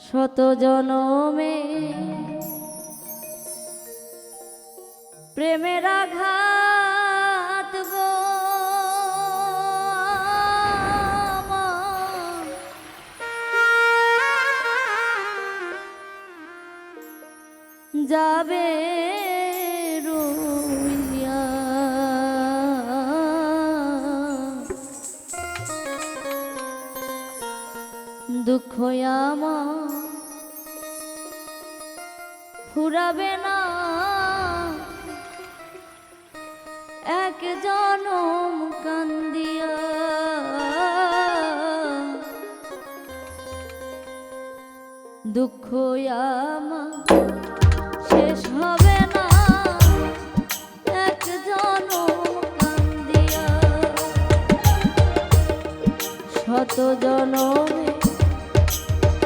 শত জনমে প্রেমের আঘাত যাবে দুঃখ আমার ফুরাবে না। এক জনম কান্দিয়া দুঃখ আমার শেষ হবে না। এক জনম কান্দিয়া শত জনমে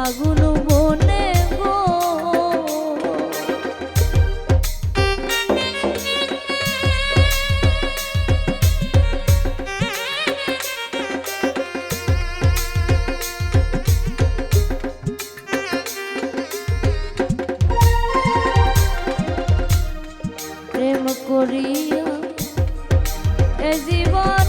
ফাগুন বনে গো। করিয়া এ জীবনে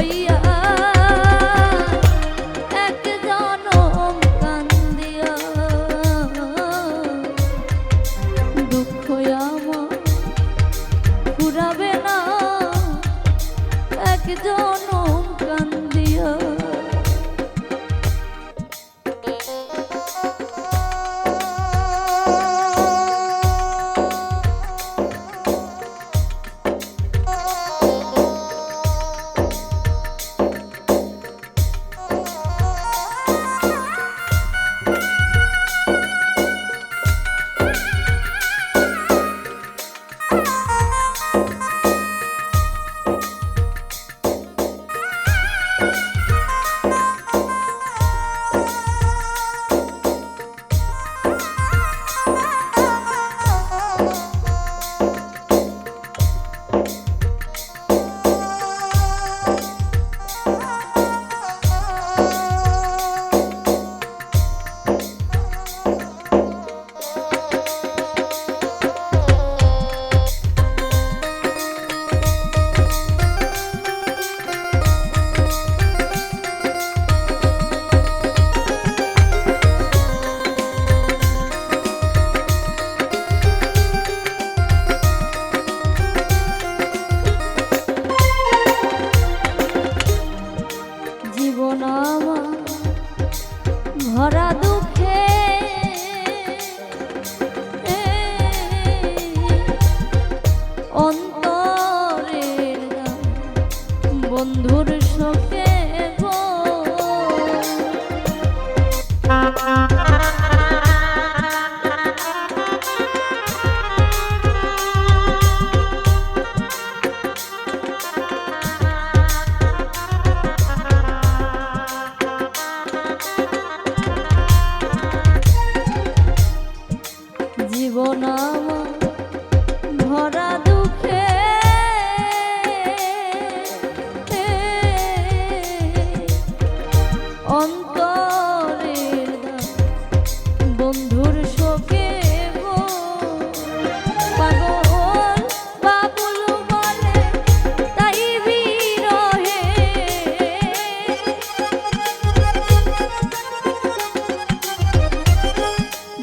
boy, yeah.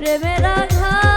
প্রেমের আঘাত।